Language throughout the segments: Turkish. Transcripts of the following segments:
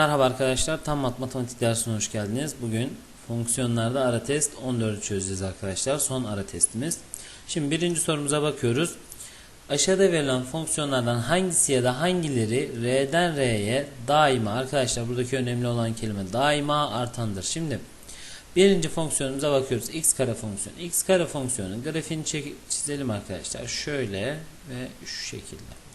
Merhaba arkadaşlar, tam matematik dersine hoş geldiniz. Bugün fonksiyonlarda ara test 14'ü çözeceğiz arkadaşlar. Son ara testimiz. Şimdi birinci sorumuza bakıyoruz. Aşağıda verilen fonksiyonlardan hangisi ya da hangileri R'den R'ye daima arkadaşlar buradaki önemli olan kelime daima artandır. Şimdi birinci fonksiyonumuza bakıyoruz. X kare fonksiyonu. X kare fonksiyonun grafiğini çizelim arkadaşlar. Şöyle ve şu şekilde.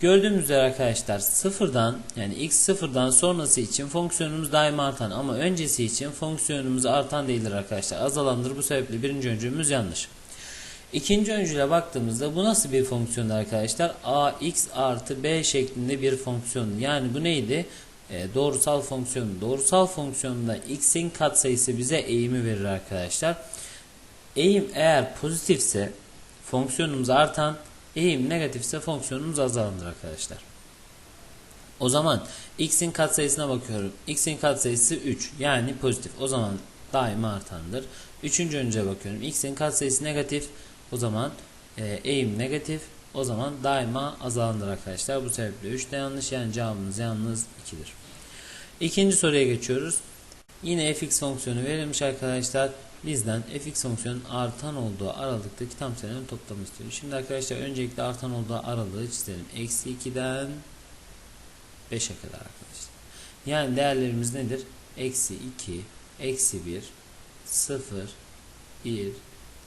Gördüğümüz üzere arkadaşlar sıfırdan yani x sıfırdan sonrası için fonksiyonumuz daima artan ama öncesi için fonksiyonumuz artan değildir arkadaşlar. Azalandır bu sebeple birinci öncülümüz yanlış. İkinci öncüle baktığımızda bu nasıl bir fonksiyon arkadaşlar? ax artı b şeklinde bir fonksiyon. Yani bu neydi? E, doğrusal fonksiyon. Doğrusal fonksiyonda x'in katsayısı bize eğimi verir arkadaşlar. Eğim eğer pozitifse fonksiyonumuz artan, eğim negatifse fonksiyonumuz azalanır arkadaşlar. O zaman x'in katsayısına bakıyorum. x'in katsayısı 3 yani pozitif. O zaman daima artandır. Üçüncü önce bakıyorum. x'in katsayısı negatif. O zaman e, eğim negatif. O zaman daima azalanır arkadaşlar. Bu sebeple 3 de yanlış yani cevabımız yalnız 2'dir. İkinci soruya geçiyoruz. Yine fx fonksiyonu verilmiş arkadaşlar. Bizden fx fonksiyonun artan olduğu aralıktaki tam sayıların toplamı istiyor. Şimdi arkadaşlar öncelikle artan olduğu aralığı çizelim. Eksi 2'den 5'e kadar arkadaşlar. Yani değerlerimiz nedir? Eksi 2, eksi 1, 0, 1,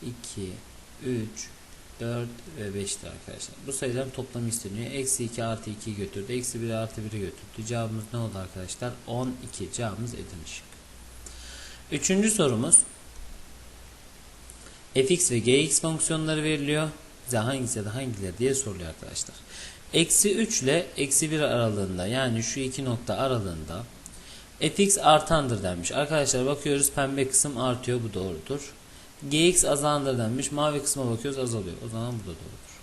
2, 3, 4 ve 5'tir arkadaşlar. Bu sayıların toplamı isteniyor. Eksi 2 artı 2'yi götürdü. Eksi 1 artı 1'i götürdü. Cevabımız ne oldu arkadaşlar? 12. Cevabımız şıkkı. Üçüncü sorumuz. Fx ve gx fonksiyonları veriliyor. Bize hangisi ya da hangileri diye soruluyor arkadaşlar. Eksi 3 ile eksi 1 aralığında yani şu iki nokta aralığında fx artandır denmiş. Arkadaşlar bakıyoruz pembe kısım artıyor bu doğrudur. gx azalandır denmiş. Mavi kısma bakıyoruz azalıyor. O zaman bu da doğrudur.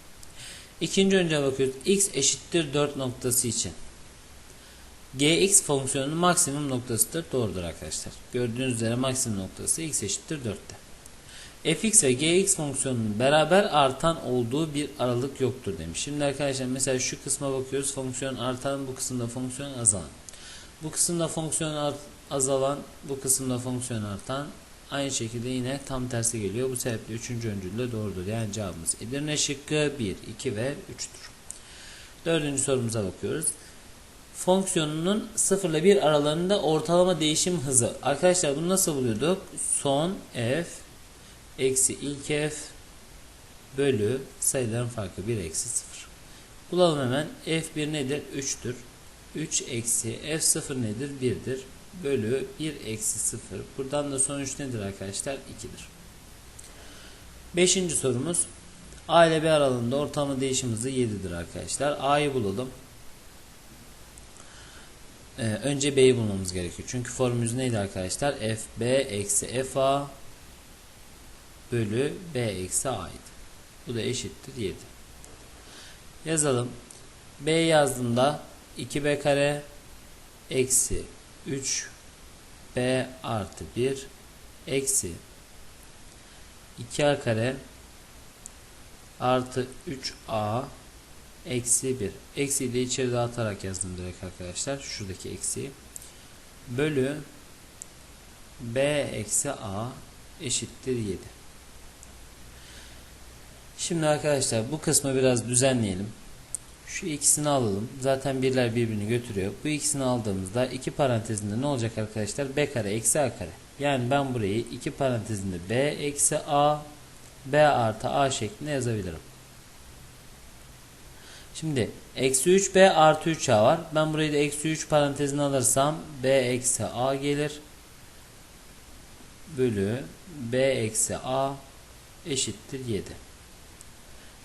İkinci önce bakıyoruz. x eşittir 4 noktası için. gx fonksiyonunun maksimum noktasıdır. Doğrudur arkadaşlar. Gördüğünüz üzere maksimum noktası x eşittir 4'te. Fx ve gx fonksiyonunun beraber artan olduğu bir aralık yoktur demiş. Şimdi arkadaşlar mesela şu kısma bakıyoruz. Fonksiyon artan bu kısımda fonksiyon azalan. Bu kısımda fonksiyon azalan bu kısımda fonksiyon artan aynı şekilde yine tam tersi geliyor. Bu sebeple 3. öncül de doğrudur. Yani cevabımız Edirne şıkkı 1, 2 ve 3'tür. Dördüncü sorumuza bakıyoruz. Fonksiyonunun 0 ile 1 aralığında ortalama değişim hızı. Arkadaşlar bunu nasıl buluyorduk? Son f eksi ilk f bölü sayıların farkı 1 eksi 0. Bulalım hemen. f1 nedir? 3'tür. 3 eksi f0 nedir? 1'dir. Bölü 1 eksi 0. Buradan da sonuç nedir arkadaşlar? 2'dir. Beşinci sorumuz. A ile B aralığında ortalama değişim hızı 7'dir arkadaşlar. A'yı bulalım. Ee, önce B'yi bulmamız gerekiyor. Çünkü formülümüz neydi arkadaşlar? FB eksi FA bölü B eksi A'ydı. Bu da eşittir 7. Yazalım. B yazdığımda 2B kare eksi 3B artı 1 eksi 2A kare artı 3A eksi 1. Eksiyi de içeri dağıtarak yazdım direkt arkadaşlar. Şuradaki eksiği. Bölü B eksi A eşittir 7. Şimdi arkadaşlar bu kısmı biraz düzenleyelim. Şu ikisini alalım. Zaten birler birbirini götürüyor. Bu ikisini aldığımızda iki parantezinde ne olacak arkadaşlar? B kare eksi A kare. Yani ben burayı iki parantezinde B eksi A B artı A şeklinde yazabilirim. Şimdi eksi 3B artı 3A var. Ben burayı da eksi 3 parantezine alırsam B eksi A gelir. Bölü B eksi A eşittir 7.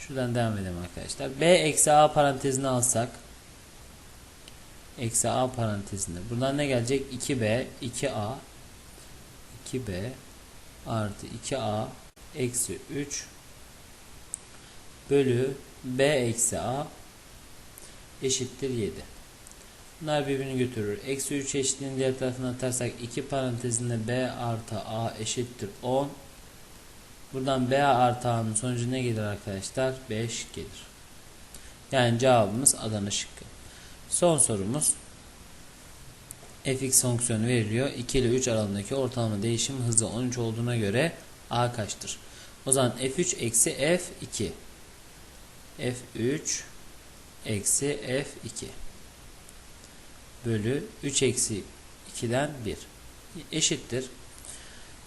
Şuradan devam edelim arkadaşlar. B eksi A parantezine alsak eksi A parantezinde. Buradan ne gelecek? 2B 2A 2B artı 2A eksi 3 bölü B eksi A eşittir 7. Bunlar birbirini götürür. Eksi 3 eşitliğini diğer tarafına atarsak 2 parantezinde B artı A eşittir 10. Buradan B artı A'nın sonucu ne gelir arkadaşlar? 5 gelir. Yani cevabımız Adana şıkkı. Son sorumuz. fx fonksiyonu veriliyor. 2 ile 3 aralığındaki ortalama değişim hızı 13 olduğuna göre a kaçtır? O zaman f3 eksi f2 f3 eksi f2 bölü 3 eksi 2'den 1 eşittir.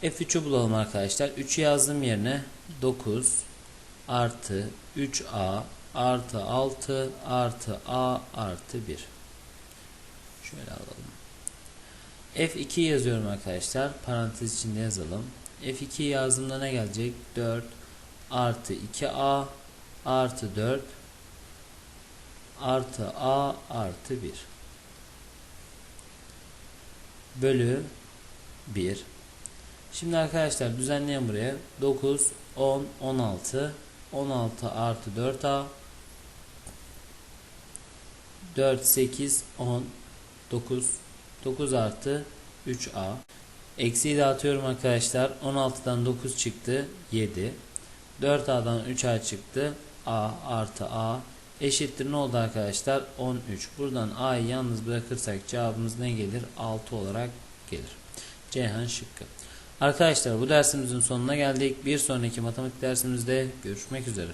F3'ü bulalım arkadaşlar. 3'ü yazdığım yerine 9 artı 3a artı 6 artı a artı 1. Şöyle alalım. F2 yazıyorum arkadaşlar. Parantez içinde yazalım. F2 yazdığımda ne gelecek? 4 artı 2a artı 4 artı a artı 1 bölü 1 Şimdi arkadaşlar düzenleyelim buraya 9 10 16 16 artı 4a 4 8 10 9 9 artı 3a Eksiği dağıtıyorum arkadaşlar. 16'dan 9 çıktı. 7. 4a'dan 3a çıktı. a artı a eşittir ne oldu arkadaşlar? 13. Buradan a'yı yalnız bırakırsak cevabımız ne gelir? 6 olarak gelir. Ceyhan şıkkı. Arkadaşlar bu dersimizin sonuna geldik. Bir sonraki matematik dersimizde görüşmek üzere.